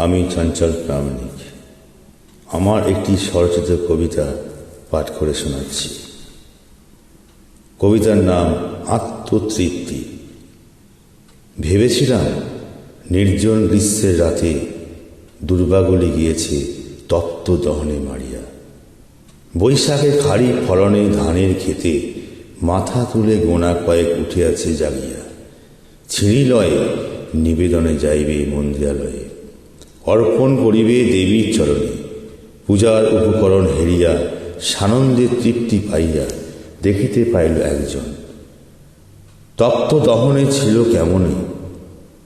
আমি চঞ্চল প্রামাণিক। আমার একটি স্বরচিত কবিতা পাঠ করে শোনাচ্ছি। কবিতার নাম আত্মতৃপ্তি। ভেবেছিলাম নির্জন গ্রীষ্মের রাতে দুর্গাগুলি গিয়েছে তপ্ত দহনে মারিয়া। বৈশাখে খাড়ি ফলনে ধানের খেতে মাথা তুলে গোনা কয়েক উঠে আছে জাগিয়া। ছিঁড়িলয়ে নিবেদনে যাইবে মন্দিরালয়ে। অর্পণ করিবে দেবীর চরণে। পূজার উপকরণ হেরিয়া, সানন্দে তৃপ্তি পাইয়া দেখিতে পাইল একজন। তপ্ত দহনে ছিল কেমনে?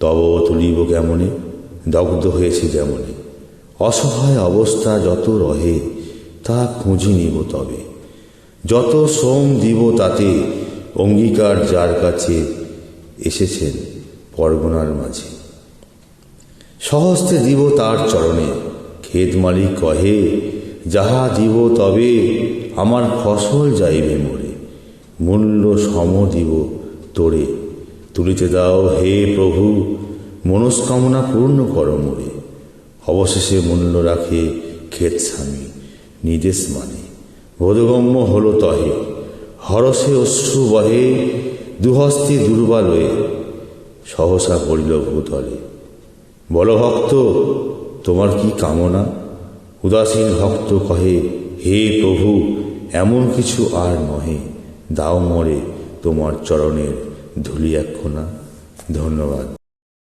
তব তুলিব কেমনে? দগ্ধ হয়েছে যেমনে। অসহায় অবস্থা যত রহে, তা খুঁজি নিব তবে। যত শ্রম দিব তাতে, অঙ্গীকার যার কাছে এসেছেন পরগনার মাঝে। সহস্তে দিব তার চরণে। ক্ষেত মালিক কহে, যাহা দিব তবে আমার ফসল যাইবে মরে। মূল্য সম দিব তোরে তুলিতে দাও হে প্রভু, মনস্কামনা পূর্ণ কর মোরে। অবশেষে মূল্য রাখে ক্ষেত স্বামী, নিদেশ মানে। বোধগম্য হল তহে। হরসে অশ্রু বহে, দুহস্তে দুর্বালয়ে সহসা পড়িল ভূতলে। বল ভক্ত, তোমার কি কামনা? উদাসীন ভক্ত কহে, হে প্রভু, এমন কিছু আর নহে, দাও মরে তোমার চরণের ধুলি একখানা ধন্যবাদ।